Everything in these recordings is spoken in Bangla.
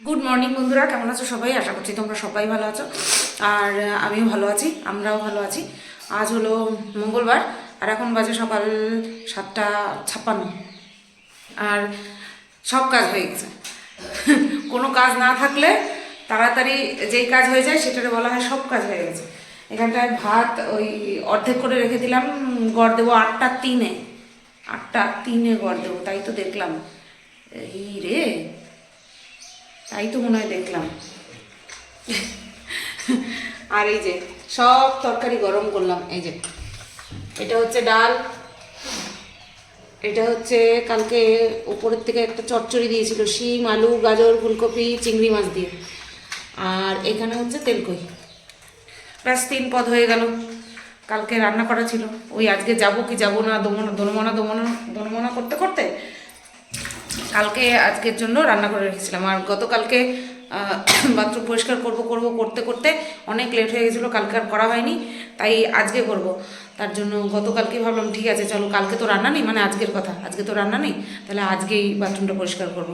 গুড মর্নিং বন্ধুরা, কেমন আছো সবাই? আশা করছি তোমরা সবাই ভালো আছো। আর আমিও ভালো আছি, আমরাও ভালো আছি। আজ হলো মঙ্গলবার, আর এখন বাজে সকাল সাতটা ছাপ্পান্ন। আর সব কাজ হয়ে গেছে। কোনো কাজ না থাকলে তাড়াতাড়ি যেই কাজ হয়ে যায় সেটারে বলা হয় সব কাজ হয়ে গেছে। এখানটায় ভাত ওই অর্ধেক করে রেখে দিলাম, গড় দেবো আটটা তিনে। আটটা তিনে গড় দেবো, তাই তো দেখলাম। এই রে তাই তো মনে হয় দেখলাম। আর এই যে, সব তরকারি গরম করলাম, এই যে। এটা হচ্ছে ডাল। এটা হচ্ছে কালকে উপরের থেকে একটা চচ্চড়ি দিয়েছিল, শিম, আলু, গাজর, ফুলকপি, চিংড়ি মাছ দিয়ে। আর এখানে হচ্ছে তেলকই। ব্যাস, তিন পদ হয়ে গেল। কালকে রান্না করা ছিল। ওই আজকে যাব কি যাব না, দমনা দনমনা দমনা দনমনা করতে করতে কালকে, আজকের জন্য রান্না করে রেখেছিলাম। আর গতকালকে বাথরুম পরিষ্কার করব করব, করতে করতে অনেক লেট হয়ে গেছিল, কালকে আর করা হয়নি, তাই আজকে করব। তার জন্য গতকালকে ভাবলাম, ঠিক আছে, চলো কালকে তো রান্না নেই মানে আজকের কথা, আজকে তো রান্না নেই, তাহলে আজকেই বাথরুমটা পরিষ্কার করব।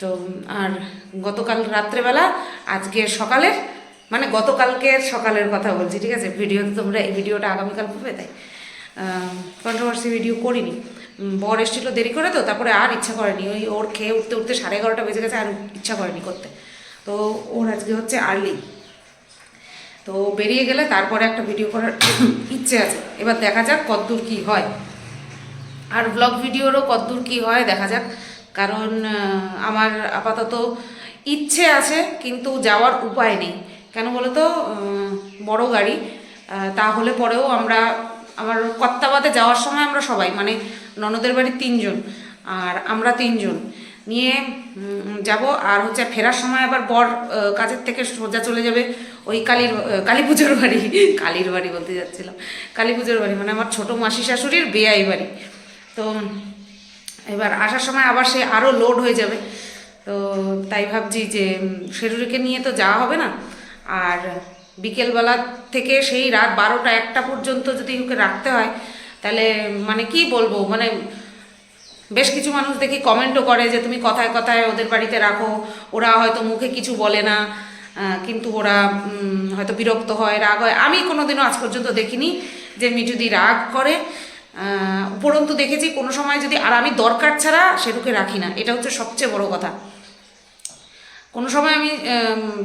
তো, আর গতকাল রাত্রেবেলা আজকে সকালের মানে গতকালকের সকালের কথা বলছি, ঠিক আছে? ভিডিও তোমরা এই ভিডিওটা আগামীকাল পাবে তাই? কন্ট্রোভার্সি ভিডিও করিনি। বর এসেছিল দেরি করে তো, তারপরে আর ইচ্ছা করেনি। ওই ওর খেয়ে উঠতে উঠতে সাড়ে এগারোটা বেজে গেছে, আর ইচ্ছা করেনি করতে। তো ওর আজকে হচ্ছে আর্লি তো বেরিয়ে গেলে তারপরে একটা ভিডিও করার ইচ্ছে আছে। এবার দেখা যাক কতদূর কী হয়। আর ব্লগ ভিডিওরও কতদূর কী হয়, দেখা যাক। কারণ আমার আপাতত ইচ্ছে আছে, কিন্তু যাওয়ার উপায় নেই। কেন বলো তো বড় গাড়ি। তাহলে পরেও আমরা আমার কত্তাবাদে যাওয়ার সময় আমরা সবাই মানে ননদের বাড়ির তিনজন আর আমরা তিনজন। নিয়ে যাব আর হচ্ছে ফেরার সময় আবার বর কাজের থেকে সোজা চলে যাবে ওই কালীর কালী পুজোর বাড়ি। কালীর বাড়ি বলতে যাচ্ছিলাম। কালী পুজোর বাড়ি মানে আমার ছোটো মাসি শাশুড়ির বেয়াই বাড়ি। তো, এবার আসার সময় আবার সে আরও লোড হয়ে যাবে। তো তাই ভাবছি যে শেরুরিকে নিয়ে তো যাওয়া হবে না। আর বিকেলবেলা থেকে সেই রাত বারোটা একটা পর্যন্ত যদি ওকে রাখতে হয়, তাহলে মানে কি বলব? মানে বেশ কিছু মানুষ দেখি কমেন্টও করে যে তুমি কথায় কথায় ওদের বাড়িতে রাখো, ওরা হয়তো মুখে কিছু বলে না কিন্তু ওরা হয়তো বিরক্ত হয়, রাগ হয়। আমি কোনোদিনও আজ পর্যন্ত দেখিনি যে মিঠুদি রাগ করে উপরন্তু দেখেছি কোনো সময় যদি, আর আমি দরকার ছাড়া সেটুকে রাখি না। এটা হচ্ছে সবচেয়ে বড় কথা। কোনো সময় আমি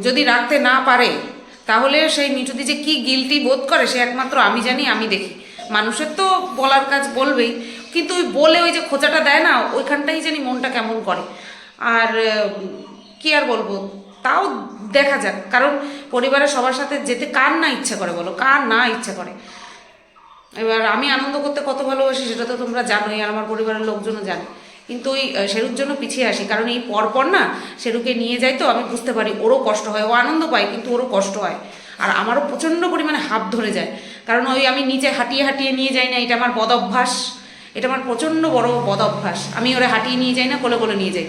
যদি রাখতে না পারে তাহলে সেই মিঠুদি যে কি গিলটি বোধ করে, সে একমাত্র আমি জানি, আমি দেখি। মানুষের তো বলার কাজ বলবেই, কিন্তু ওই বলে ওই যে খোঁচাটা দেয় না, ওইখানটাই জানি মনটা কেমন করে। আর কি আর বলব, তাও দেখা যাক। কারণ পরিবারের সবার সাথে যেতে কার না ইচ্ছা করে বলো? কার না ইচ্ছা করে? এবার আমি আনন্দ করতে কত ভালোবাসি, সেটা তো তোমরা জানোই, আর আমার পরিবারের লোকজনও জানে। কিন্তু ওই শেরুর জন্য পিছিয়ে আসি। কারণ এই পরপর না শেরুকে নিয়ে যাই তো আমি বুঝতে পারি ওরও কষ্ট হয়, ও আনন্দ পায় কিন্তু ওরও কষ্ট হয়। আর আমারও প্রচণ্ড পরিমাণে হাত ধরে যায়। কারণ ওই আমি নিচে হাঁটিয়ে হাঁটিয়ে নিয়ে যাই না, এটা আমার বদ অভ্যাস এটা আমার প্রচণ্ড বড় বদ অভ্যাস আমি ওরা হাঁটিয়ে নিয়ে যাই না, কোলে কোলে নিয়ে যাই।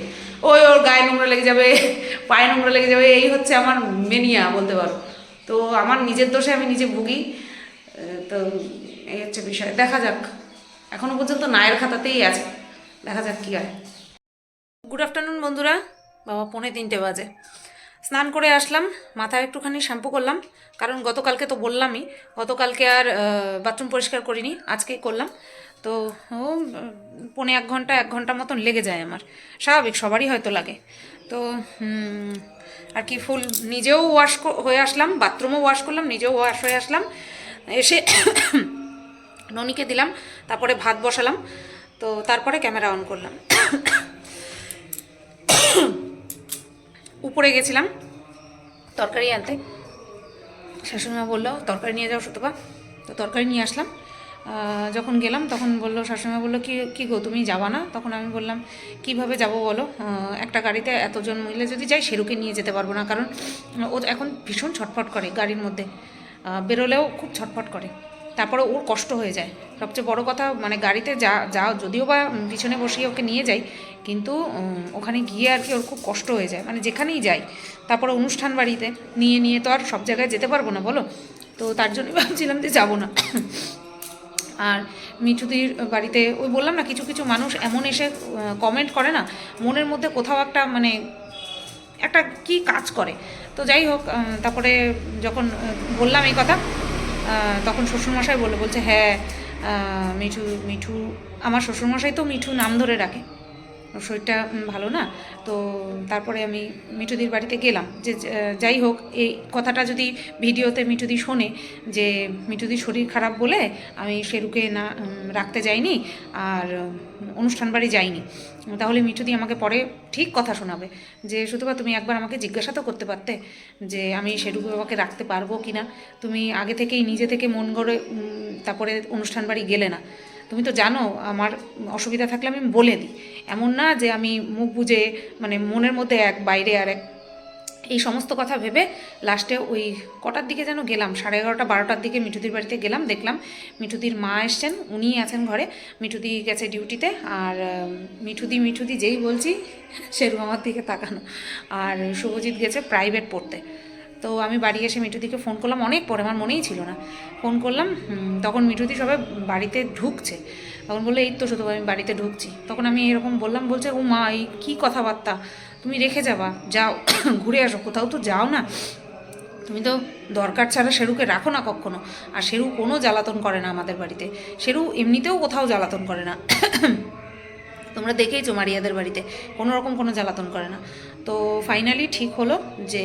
ওই ওর গায়ে নোংরা লেগে যাবে, পায়ে নোংরা লেগে যাবে, এই হচ্ছে আমার মেনিয়া বলতে পারো। তো আমার নিজের দোষে আমি নিজে ভুগি। তো এই হচ্ছে বিষয়। দেখা যাক। এখনও পর্যন্ত নায়ের খাতাতেই আছে। দেখা যাক কী হয়। গুড আফটারনুন বন্ধুরা। বাবা, পৌনে তিনটে বাজে। স্নান করে আসলাম, মাথায় একটুখানি শ্যাম্পু করলাম, কারণ গতকালকে তো বললামই, গতকালকে আর বাথরুম পরিষ্কার করিনি, আজকেই করলাম। তো, ও পৌনে এক ঘণ্টা এক ঘণ্টা মতন লেগে যায় আমার। স্বাভাবিক, সবারই হয়তো লাগে। তো আর কি, ফুল নিজেও ওয়াশ হয়ে আসলাম, বাথরুমও ওয়াশ করলাম, নিজেও ওয়াশ হয়ে আসলাম। এসে ননিকে দিলাম, তারপরে ভাত বসালাম। তো তারপরে ক্যামেরা অন করলাম। উপরে গেছিলাম। তরকারি আনতে। শাশুড়িমা বলল, তরকারি নিয়ে যাও সুতপা। তো তরকারি নিয়ে আসলাম। যখন গেলাম তখন বলল, শাশুড়িমা বলল, কি কি গো, তুমি যাবা না? তখন আমি বললাম, কীভাবে যাব বলো? একটা গাড়িতে এতজন মহিলা যদি যাই, সেরুকে নিয়ে যেতে পারব না। কারণ ও এখন ভীষণ ছটফট করে গাড়ির মধ্যে। বেরোলেও খুব ছটফট করে। তারপরে ওর কষ্ট হয়ে যায়। সবচেয়ে বড় কথা মানে গাড়িতে যা যা, যদিও বা পিছনে বসিয়ে ওকে নিয়ে যাই, কিন্তু ওখানে গিয়ে আর কি ওর খুব কষ্ট হয়ে যায়। মানে যেখানেই যাই, তারপরে অনুষ্ঠান বাড়িতে নিয়ে নিয়ে তো আর সব জায়গায় যেতে পারব না, বলো? তো তার জন্যই ভাবছিলাম যে যাব না। আর মিঠুদির বাড়িতে, ওই বললাম না, কিছু কিছু মানুষ এমন এসে কমেন্ট করে না, মনের মধ্যে কোথাও একটা মানে একটা কি কাজ করে। তো যাই হোক তারপরে যখন বললাম এই কথা তখন শ্বশুরমশাই বলে বলছে হ্যাঁ মিঠু মিঠু আমার শ্বশুরমশাই তো মিঠু নাম ধরে রাখে শরীরটা ভালো না, তো তারপরে আমি মিঠুদির বাড়িতে গেলাম। যে যাই হোক, এই কথাটা যদি ভিডিওতে মিঠুদি শোনে যে মিঠুদির শরীর খারাপ বলে আমি শেরুকে না রাখতে যাইনি আর অনুষ্ঠান বাড়ি যাইনি। তাহলে মিঠুদি আমাকে পরে ঠিক কথা শোনাবে যে সুতবা তুমি একবার আমাকে জিজ্ঞাসা তো করতে পারতে যে, আমি শেরু বাবাকে রাখতে পারব কি না তুমি আগে থেকেই নিজে থেকে মন গড়ে তারপরে অনুষ্ঠান বাড়ি গেলে না। তুমি তো জানো, আমার অসুবিধা থাকলে আমি বলে দিই। এমন না যে আমি মুখ বুঝে মানে মনের মধ্যে এক, বাইরে আর এক, এই সমস্ত কথা ভেবে লাস্টে ওই কটার দিকে যেন গেলাম, সাড়ে এগারোটা, বারোটার দিকে মিঠুদির বাড়িতে গেলাম, দেখলাম মিঠুদির মা এসছেন, উনিই আছেন ঘরে, মিঠুদি গেছে ডিউটিতে, আর মিঠুদি মিঠুদি যেই বলছি সেরু আমার দিকে তাকানো। আর শুভজিৎ গেছে প্রাইভেট পড়তে। তো আমি বাড়ি এসে মিঠুদিকে ফোন করলাম, অনেক পরে, আমার মনেই ছিল না। ফোন করলাম তখন মিঠুদি সবাই বাড়িতে ঢুকছে। তখন বলল, এই তো শুধু আমি বাড়িতে ঢুকছি। তখন আমি এরকম বললাম, বলছে, ও মা, এই কী কথাবার্তা? তুমি রেখে যাবা, যাও, ঘুরে আসো, কোথাও তো যাও না। তুমি তো দরকার ছাড়া শেরুকে রাখো না কখনো। আর শেরু কোনো জ্বালাতন করে না আমাদের বাড়িতে। শেরু এমনিতেও কোথাও জ্বালাতন করে না। তোমরা দেখেইছো মারিয়াদের বাড়িতে, কোনো রকম কোনো জ্বালাতন করে না। তো ফাইনালি ঠিক হলো যে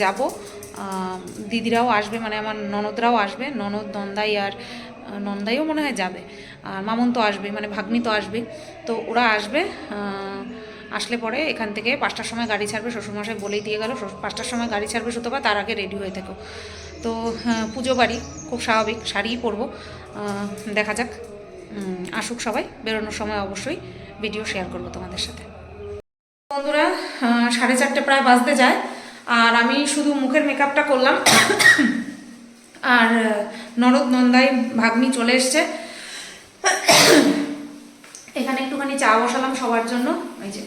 যাব। দিদিরাও আসবে মানে আমার ননদরাও আসবে, ননদ, নন্দাই আর নন্দাইও মনে হয় যাবে। আর মামন তো আসবে মানে ভাগ্নি তো আসবে। তো ওরা আসবে আসলে পরে এখান থেকে পাঁচটার সময় গাড়ি ছাড়বে, শ্বশুরমশাই বলেই দিয়ে গেল পাঁচটার সময় গাড়ি ছাড়বে সুতবা তার আগে রেডি হয়ে থেকো। তো পুজো বাড়ি, খুব স্বাভাবিক, শাড়িই পরবো। দেখা যাক আসুক সবাই, বেরোনোর সময় অবশ্যই ভিডিও শেয়ার করব তোমাদের সাথে। বন্ধুরা সাড়ে চারটে প্রায় বাজতে যায়। আর আমি শুধু মুখের মেকআপটা করলাম। আর নরদ নন্দাই ভাগ্নি চলে এসছে। এখানে একটুখানি চা বসালাম সবার জন্য। ওই যে,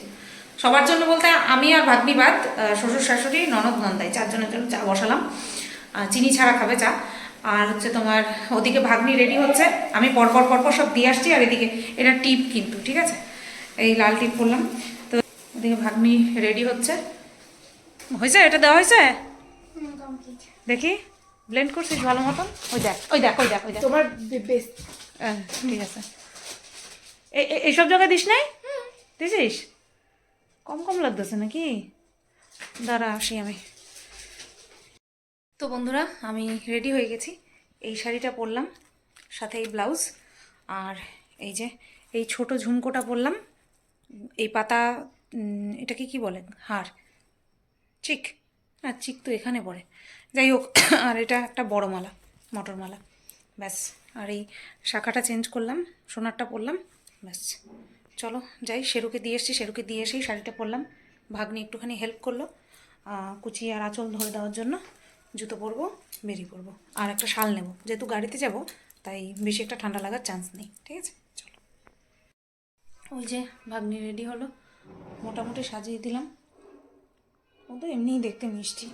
সবার জন্য বলতে আমি আর ভাগ্নি বাদ শ্বশুর শাশুড়ি, ননদ নন্দাই, চারজনের জন্য চা বসালাম। চিনি ছাড়া খাবে চা। আর হচ্ছে তোমার, ওদিকে ভাগ্নি রেডি হচ্ছে। আমি পরপর পরপর সব দিয়ে আসছি আর এদিকে, এটা টিপ কিন্তু, ঠিক আছে? এই লাল টিপ করলাম। তো ওদিকে ভাগ্নি রেডি হচ্ছে। হয়েছে? এটা দেওয়া হয়েছে? দেখি। ব্লেন্ড করছিস ভালো মতন? ওই দেখ ওই দেখ ওই দেখ ওই দেখ। তোমার ঠিক আছে। এইসব জায়গায় দিস নাই? দিছিস? কম কম লাগতেছে নাকি? দাঁড়া আসি আমি। তো বন্ধুরা আমি রেডি হয়ে গেছি। এই শাড়িটা পরলাম সাথে এই ব্লাউজ আর এই যে এই ছোট ঝুমকোটা পরলাম। এই পাতা এটাকে কি বলে হার চিক। আর চিক তো এখানে পড়ে। যাই হোক, আর এটা একটা বড় মালা, মটর মালা। ব্যাস, আর এই শাখাটা চেঞ্জ করলাম, সোনারটা পরলাম, ব্যাস। চলো, যাই, শেরুকে দিয়ে এসছি, শেরুকে দিয়ে এসেই শাড়িটা পরলাম। ভাগ্নি একটুখানি হেল্প করল কুচি আর আঁচল ধরে দেওয়ার জন্য। জুতো পরবো বেরিয়ে পরবো, আর একটা শাল নেব। যেহেতু গাড়িতে যাব, তাই বেশি একটা ঠান্ডা লাগার চান্স নেই, ঠিক আছে? চলো। ওই যে, ভাগ্নি রেডি হলো। মোটামুটি সাজিয়ে দিলাম। ও তো এমনিই দেখতে মিষ্টি।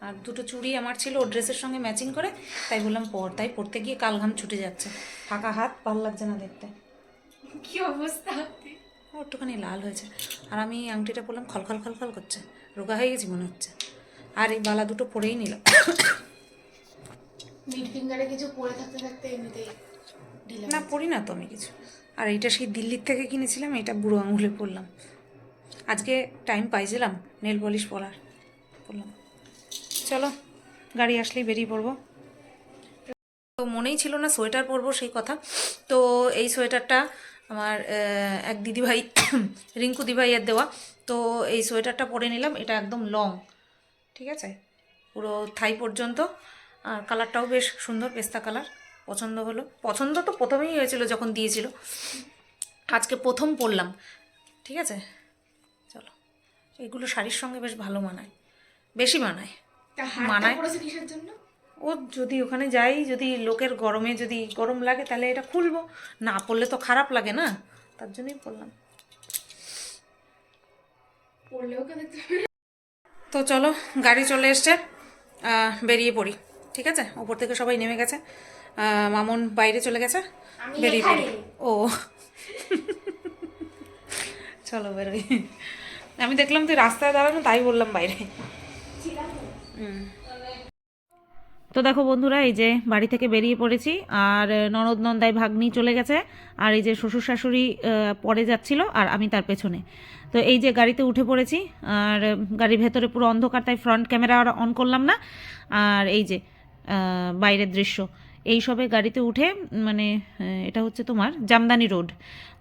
আর দুটো চুড়ি আমার ছিল ও ড্রেসের সঙ্গে ম্যাচিং করে তাই বললাম পর তাই পড়তে গিয়ে কাল ঘাম ছুটে যাচ্ছে। ফাঁকা হাত ভালো লাগছে না দেখতে। কি অবস্থা একটুখানি লাল হয়েছে। আর আমি আংটিটা পরলাম খলখল খলখল করছে। রোগা হয়ে গেছি মনে হচ্ছে। আর এই বালা দুটো পরেই নিলাম। মিড ফিঙ্গারে কিছু পরে থাকতে থাকতে এমনিতেই না পড়ি না তো আমি কিছু। আর এইটা সেই দিল্লির থেকে কিনেছিলাম, এটা বুড়ো আঙুলে পরলাম। আজকে টাইম পাইছিলাম নেল পলিশ পরার। পরলাম। চলো, গাড়ি আসলেই বেরিয়ে পড়ব। তো মনেই ছিল না সোয়েটার পরবো সেই কথা। তো এই সোয়েটারটা আমার এক দিদিভাই, রিঙ্কু দিভাইয়ের দেওয়া। তো এই সোয়েটারটা পরে নিলাম, এটা একদম লং ঠিক আছে? পুরো থাই পর্যন্ত। আর কালারটাও বেশ সুন্দর, পেস্তা কালার পছন্দ হলো। পছন্দ তো প্রথমেই হয়েছিল যখন দিয়েছিল। আজকে প্রথম পরলাম। ঠিক আছে? চলো। এগুলো শাড়ির সঙ্গে বেশ ভালো মানায়। বেশি মানায়। মানায়? জন্য? ও যদি ওখানে যাই যদি লোকের গরমে যদি গরম লাগে তাহলে এটা খুলবো। না পড়লে তো খারাপ লাগে না। তার জন্যই দেখতে তো চলো গাড়ি চলে এসছে। আহ, বেরিয়ে পড়ি। ঠিক আছে? ওপর থেকে সবাই নেমে গেছে। মামুন বাইরে চলে গেছে? বেরিয়ে পড়ি ও। চলো বেরোই। আমি দেখলাম তুই রাস্তায় দাঁড়ানো তাই বললাম বাইরে। হুম। তো দেখো বন্ধুরা এই যে বাড়ি থেকে বেরিয়ে পড়েছি আর ননদ নন্দাই ভাগ্নি চলে গেছে আর এই যে শ্বশুর শাশুড়ি পরে যাচ্ছিল আর আমি তার পেছনে। তো এই যে গাড়িতে উঠে পড়েছি আর গাড়ির ভেতরে পুরো অন্ধকার তাই ফ্রন্ট ক্যামেরা আর অন করলাম না। আর এই যে বাইরের দৃশ্য। এই সবে গাড়িতে উঠে মানে এটা হচ্ছে তোমার জামদানি রোড।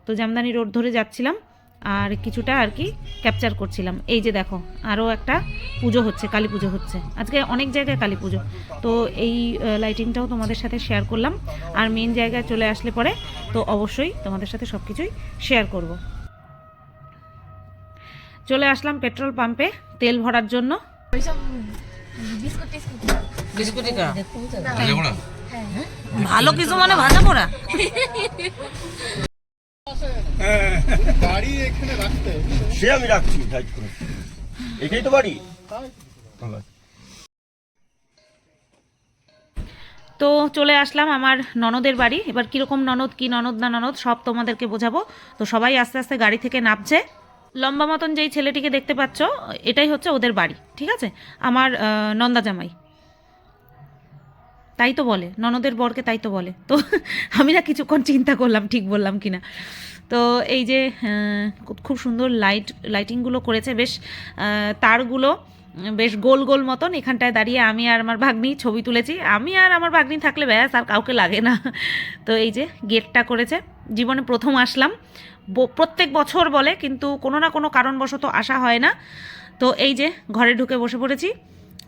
তো জামদানি রোড ধরে যাচ্ছিলাম আর কিছুটা আর কি ক্যাপচার করছিলাম। এই যে দেখো আরও একটা পুজো হচ্ছে কালী পুজো হচ্ছে। আজকে অনেক জায়গায় কালী পুজো। তো এই লাইটিংটাও তোমাদের সাথে শেয়ার করলাম। আর মেন জায়গায় চলে আসলে পরে তো অবশ্যই তোমাদের সাথে সব কিছুই শেয়ার করব। চলে আসলাম পেট্রোল পাম্পে তেল ভরার জন্য। ওইসব বিস্কুট ভালো কিছু মানে ভাজা পোড়া? গাড়ি এখানে রাখতে সে আমি রাখছি করে। এটাই তো বাড়ি। তো চলে আসলাম আমার ননদের বাড়ি। এবার কীরকম ননদ কি ননদ না ননদ সব তোমাদেরকে বোঝাবো। তো সবাই আস্তে আস্তে গাড়ি থেকে নামছে। লম্বা মতন যেই ছেলেটিকে দেখতে পাচ্ছ এটাই হচ্ছে ওদের বাড়ি ঠিক আছে? আমার নন্দা জামাই। তাই তো বলে, ননদের বরকে তাই তো বলে। তো আমি না কিছুক্ষণ চিন্তা করলাম, ঠিক বললাম কি না তো এই যে খুব- সুন্দর লাইট লাইটিংগুলো করেছে, বেশ তারগুলো বেশ গোল গোল মতন এখানটায় দাঁড়িয়ে আমি আর আমার ভাগ্নি ছবি তুলেছি। আমি আর আমার ভাগ্নি থাকলে ব্যাস, আর কাউকে লাগে না। তো এই যে গেটটা করেছে। জীবনে প্রথম আসলাম। প্রত্যেক বছর বলে, কিন্তু কোনো না কোনো কারণবশত আসা হয় না। তো এই যে, ঘরে ঢুকে বসে পড়েছি।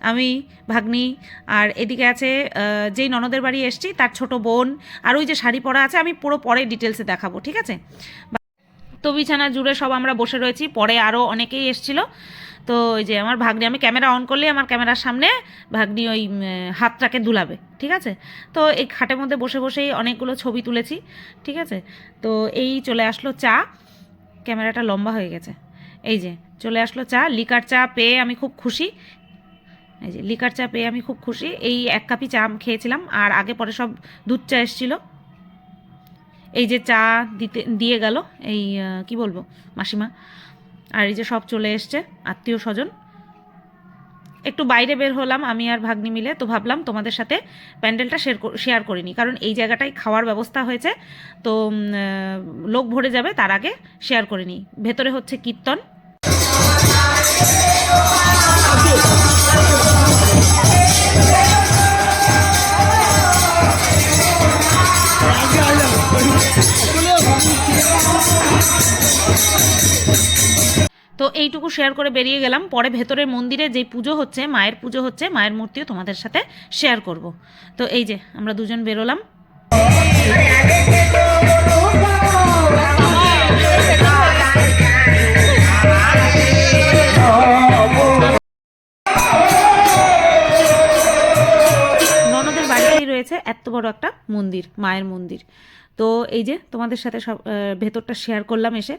আমি, ভাগ্নি, আর এদিকে আছে যেই ননদের বাড়ি এসছি, তার ছোট বোন, আর ওই যে শাড়ি পরা আছে, আমি পুরো পরে ডিটেলসে দেখাবো, ঠিক আছে? তো বিছানা জুড়ে সব আমরা বসে রয়েছি, পরে আরও অনেকেই এসছিল। তো ওই যে আমার ভাগ্নি, আমি ক্যামেরা অন করলে আমার ক্যামেরার সামনে ভাগ্নি ওই হাতটাকে দুলাবে, ঠিক আছে? তো এই খাটের মধ্যে বসে বসেই অনেকগুলো ছবি তুলেছি, ঠিক আছে? তো এই চলে আসলো চা, ক্যামেরাটা লম্বা হয়ে গেছে। এই যে, চলে আসলো চা, লিকার চা পেয়ে আমি খুব খুশি এই যে লিকার চা পেয়ে আমি খুব খুশি। এই এক কাপই চা খেয়েছিলাম, আর আগে পরে সব দুধ চা এসেছিল। এই যে চা দিতে, দিয়ে গেল এই কি বলব মাসিমা? আর এই যে সব চলে এসছে, আত্মীয় স্বজন। একটু বাইরে বের হলাম আমি আর ভাগ্নি মিলে, তো ভাবলাম তোমাদের সাথে প্যান্ডেলটা শেয়ার শেয়ার করিনি। কারণ এই জায়গাটায় খাওয়ার ব্যবস্থা হয়েছে, তো লোক ভরে যাবে, তার আগে শেয়ার করিনি। ভেতরে হচ্ছে কীর্তন। তো এইটুকু শেয়ার করে বেরিয়ে গেলাম পরে ভেতরের মন্দিরে যেই পুজো হচ্ছে মায়ের পুজো হচ্ছে মায়ের মূর্তিও তোমাদের সাথে শেয়ার করব তো এই যে আমরা দুজন বেরোলাম রয়েছে এত বড় একটা মন্দির, মায়ের মন্দির। তো এই যে তোমাদের সাথে সব ভেতরটা শেয়ার করলাম এসে।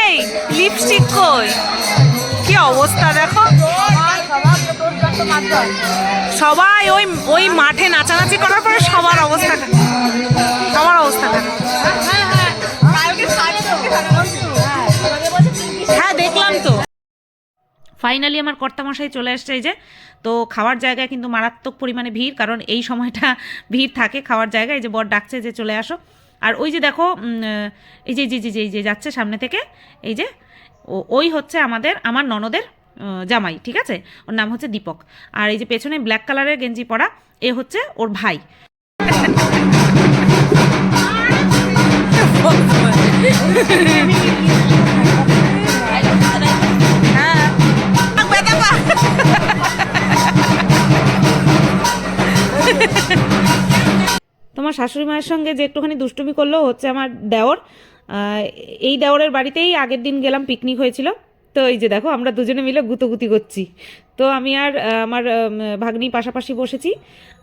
এই লিপস্টিক কই? কি অবস্থা দেখো। সবাই ওই ওই মাঠে নাচানাচি করার পরে সবার অবস্থা। আমার অবস্থা। হ্যাঁ দেখলাম তো। ফাইনালি আমার কর্তামশাই চলে আসছে এই যে। তো খাওয়ার জায়গায় কিন্তু মারাত্মক পরিমাণে ভিড়, কারণ এই সময়টা ভিড় থাকে খাওয়ার জায়গায়। যে বর ডাকছে যে চলে আসো। আর ওই যে দেখো এই যে জি জি যে যাচ্ছে সামনে থেকে, এই যে ওই হচ্ছে আমাদের, আমার ননদের জামাই, ঠিক আছে? ওর নাম হচ্ছে দীপক। আর এই যে পেছনে ব্ল্যাক কালারের গেঞ্জি পরা, এ হচ্ছে ওর ভাই। তোমার শাশুড়ি মায়ের সঙ্গে যে একটুখানি দুষ্টুমি করল হচ্ছে আমার দেওর। এই দেওরের বাড়িতেই আগের দিন গেলাম পিকনিক হয়েছিল। তো এই যে দেখো আমরা দুজনে মিলে গুতোগুতি করছি। তো আমি আর আমার ভাগ্নি পাশাপাশি বসেছি।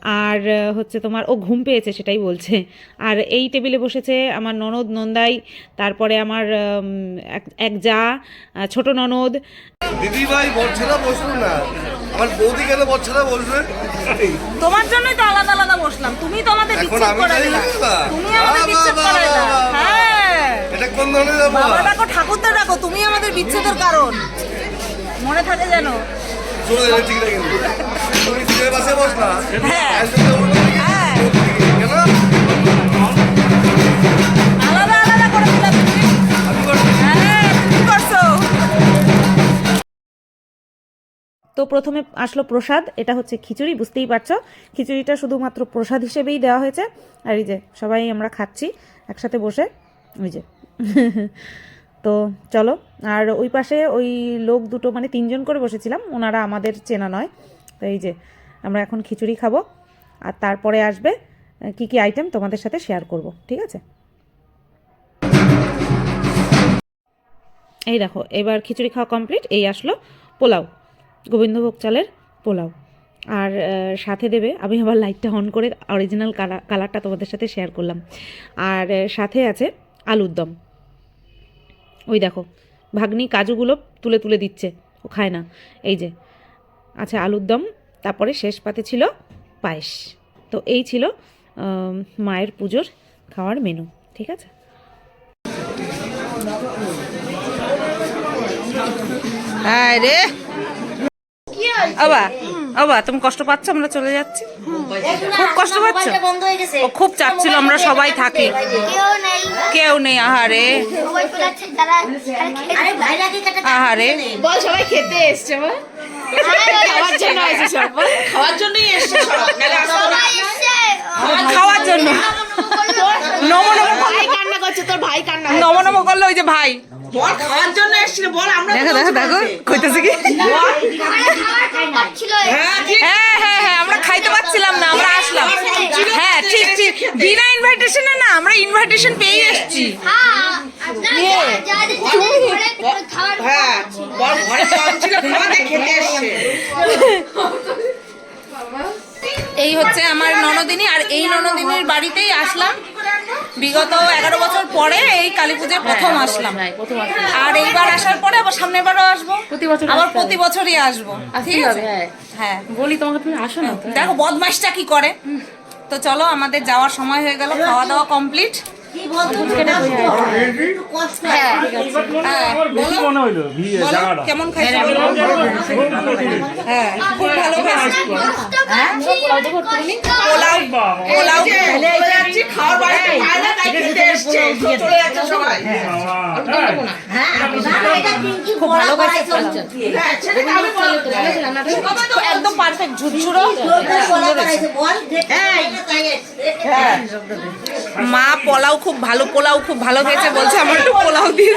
আর হচ্ছে তোমার ও ঘুম পেয়েছে সেটাই বলছে। আর এই টেবিলে বসেছে আমার ননদ নন্দাই তারপরে আমার এক- এক যা ছোট ননদ। দিদি ভাই বলছেনা বসুন না। আমার বৌদি কেন বসবে? তোমার জন্যই তো আলাদা আলাদা বসলাম। তুমি তো আমাদের বিচ্ছেদ করে দিলা তুমি আমাদের বিচ্ছেদ করে দিলা। হ্যাঁ? এটা কোন ধরনের ব্যাপার? বাবা ডাকো ঠাকুরদা ডাকো তুমি আমাদের বিচ্ছেদের কারণ। মনে থাকে যেন। চলে যাবে ঠিক না কিন্তু। তুমি সিটের পাশে বস না। হ্যাঁ। হ্যাঁ। আলাদা আলাদা করে। হ্যাঁ করছ। তো প্রথমে আসলো প্রসাদ এটা হচ্ছে খিচুড়ি বুঝতেই পারছ। খিচুড়িটা শুধুমাত্র প্রসাদ হিসেবেই দেওয়া হয়েছে। আর এই যে সবাই আমরা খাচ্ছি একসাথে বসে। ওই যে তো চলো, আর ওই পাশে ওই লোক দুটো মানে তিনজন করে বসেছিলাম, ওনারা আমাদের চেনা নয়। তো এই যে, আমরা এখন খিচুড়ি খাব, আর তারপরে আসবে কি কি আইটেম তোমাদের সাথে শেয়ার করব, ঠিক আছে? এই দেখো, এবার খিচুড়ি খাওয়া কমপ্লিট এই আসলো পোলাও, গোবিন্দভোগ চালের পোলাও। আর সাথে দেবে, আমি আবার লাইটটা অন করে অরিজিনাল কালার কালারটা তোমাদের সাথে শেয়ার করলাম। আর সাথে আছে আলুর দম। ওই দেখো ভাগ্নি কাজুগুলো তুলে তুলে দিচ্ছে ও খায় না। এই যে আচ্ছা আলুর দম তারপরে শেষ পাতে ছিল পায়েস। তো এই ছিল মায়ের পুজোর খাওয়ার মেনু ঠিক আছে? রে! আবা আবা তুমি কষ্ট পাচ্ছ আমরা চলে যাচ্ছি। খুব কষ্ট পাচ্ছ? বন্ধ হয়ে গেছে ও খুব চাচ্ছিল আমরা সবাই থাকি। কেউ নেই আহারে। আহারে। বল সবাই খেতে এসছে বল। খাওয়ার জন্য খাওয়ার জন্যই এসছে খাওয়ার জন্য নম নম ভাই কান্না করছে তোর ভাই কান্না। নম নম করল ওই যে ভাই বল খাওয়ার জন্য এসছিল বল আমরা দেখো দেখো দেখো কইতেছে কি আরে খাবার খাই পাচ্ছিল হ্যাঁ হ্যাঁ হ্যাঁ হ্যাঁ আমরা খাইতে পাচ্ছিলাম না আমরা আসলাম হ্যাঁ ঠিক ঠিক বিনা ইনভাইটেশনে না আমরা ইনভাইটেশন পেয়ে এসেছি হ্যাঁ হ্যাঁ বল ঘরে ছিল খাওয়াতে খেতে এসছে এই হচ্ছে আমার ননদিনী আর এই ননদিনীর বাড়িতেই আসলাম। বিগত এগারো বছর পরে এই কালী পুজোয় প্রথম আসলাম। আর এইবার আসার পরে আবার সামনের বারও আসব। প্রতি বছর আবার প্রতি বছরই আসব। ঠিক আছে হ্যাঁ। বলি তোমাকে তুমি আসো না দেখো বদমাইশটা কি করে? তো চলো আমাদের যাওয়ার সময় হয়ে গেল খাওয়া দাওয়া কমপ্লিট হ্যাঁ হ্যাঁ মনে কেমন খাইছো? হ্যাঁ খুব ভালো খাইছো। পোলাও পোলাও চলে একদম পারফেক্ট ঝুরঝুরো হ্যাঁ। মা পোলাও খুব ভালো পোলাও খুব ভালো খেয়েছে বলছে আমার একটু পোলাও দিয়ে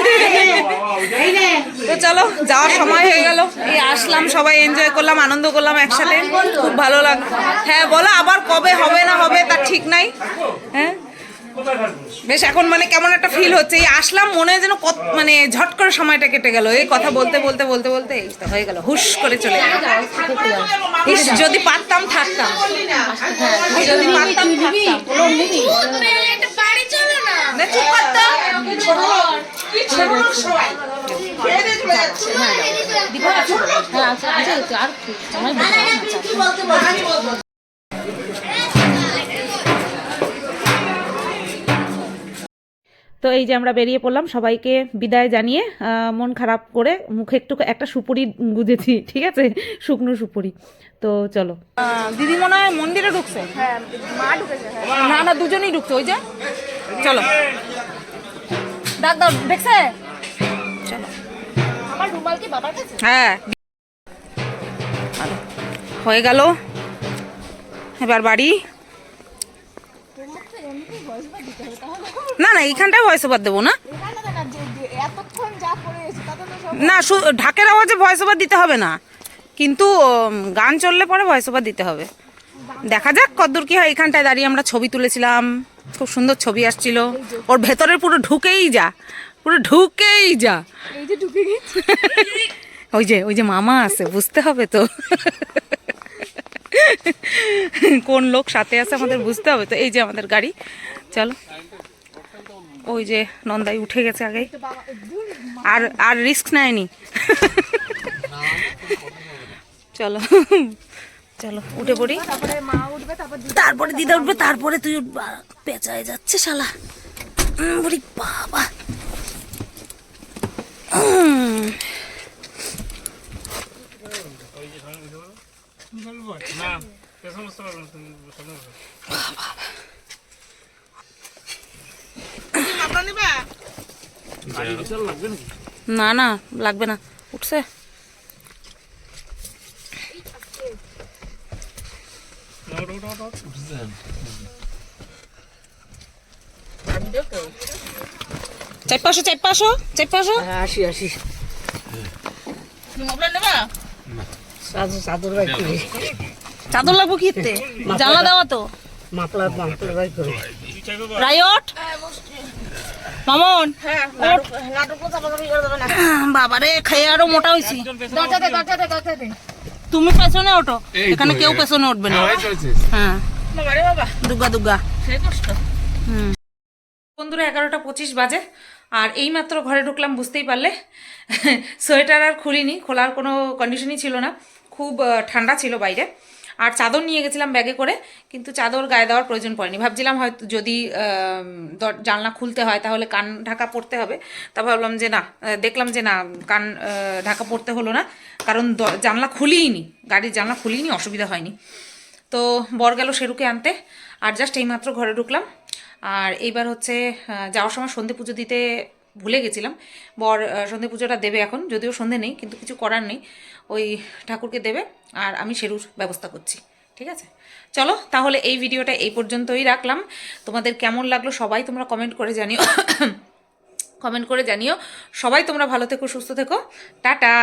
তো চলো যাওয়ার সময় হয়ে গেল। এই আসলাম সবাই এনজয় করলাম আনন্দ করলাম একসাথে। খুব ভালো লাগল হ্যাঁ বলো আবার কবে হবে না হবে তার ঠিক নাই। হ্যাঁ? বেশ এখন মানে কেমন একটা ফিল হচ্ছে এই আসলাম মনে হয় যেন কত মানে ঝট করে সময়টা কেটে গেল এই কথা বলতে বলতে বলতে বলতে এই তো হয়ে গেল হুশ করে চলে ইস, যদি পারতাম থাকতাম হ্যাঁ, যদি পারতাম থাকতাম একটা তো এই যে আমরা বেরিয়ে পড়লাম সবাইকে বিদায় জানিয়ে মন খারাপ করে মুখে একটু একটা সুপুরি গুজেছি ঠিক আছে? শুকনো সুপুরি। তো চলো। দিদি মনে হয় মন্দিরে ঢুকছে? না না দুজনেই ঢুকছে ওই যে? চলো। ডাক দাও দেখছে চলো। আমার রুমাল কি বাবার কাছে? হ্যাঁ। হয়ে গেল। এবার বাড়ি। না না এইখানটায় ভয়েস ওভার দেবো না। না ঢাকের আওয়াজে ভয়েস ওভার দিতে হবে না। কিন্তু গান চললে পরে ভয়েস ওভার দিতে হবে। দেখা যাক কদ্দূর কি হয় এখানটায় দাঁড়িয়ে আমরা ছবি তুলেছিলাম। খুব সুন্দর ছবি আসছিল। ওর ভেতরে পুরো ঢুকেই যা। পুরো ঢুকেই যা। ওই যে ওই যে মামা আছে বুঝতে হবে তো। কোন লোক সাথে আছে আমাদের বুঝতে হবে তো। এই যে আমাদের গাড়ি। চলো। ওই যে নন্দাই উঠে গেছে আগে। আর আর রিস্ক নেয়নি। চলো চলো উঠে পড়ি। তারপরে মা উঠবে তারপর তারপরে দিদা উঠবে তারপরে তুই উঠবা পেঁচায় যাচ্ছে শালা। বলি বাবা। না না লাগবে না। উঠছে। চাই পাশো চাই পাশো চাই পাশো আসি আসি চাদর লাগবো কি? জানলা দেওয়া তো। মাপলা মাপলা বাই করে রায়ট? মামন? বাবারে খাইয়ে আরও মোটা হয়েছি। তুমি পেছনে ওঠো এখানে কেউ পেছনে উঠবে না। হ্যাঁ দুর্গা দুর্গা হুম। বন্ধুরা এগারোটা পঁচিশ বাজে আর এইমাত্র ঘরে ঢুকলাম বুঝতেই পারলে। সোয়েটার আর খুলিনি খোলার কোনো কন্ডিশনই ছিল না। খুব ঠান্ডা ছিল বাইরে। আর চাদর নিয়ে গেছিলাম ব্যাগে করে, কিন্তু চাদর গায়ে দেওয়ার প্রয়োজন পড়েনি। ভাবছিলাম হয়তো যদি জানলা খুলতে হয় তাহলে কান ঢাকা পড়তে হবে। তা ভাবলাম যে না দেখলাম যে না, কান ঢাকা পড়তে হলো না, কারণ জানলা খুলিনি গাড়ির জানলা খুলিনি অসুবিধা হয়নি। তো বর গেল শেরুকে আনতে, আর জাস্ট এইমাত্র ঘরে ঢুকলাম। আর এইবার হচ্ছে যাওয়ার সময় সন্ধে পুজো দিতে ভুলে গেছিলাম। বর সন্ধে পুজোটা দেবে এখন, যদিও সন্ধে নেই, কিন্তু কিছু করার নেই। ওই ঠাকুরকে দেবে আর আমি সেরুর ব্যবস্থা করছি, ঠিক আছে? চলো, তাহলে এই ভিডিওটা এই পর্যন্তই রাখলাম। তোমাদের কেমন লাগল সবাই তোমরা কমেন্ট করে জানিও। কমেন্ট করে জানিও। সবাই তোমরা ভালো থেকো, সুস্থ থেকো। টাটা!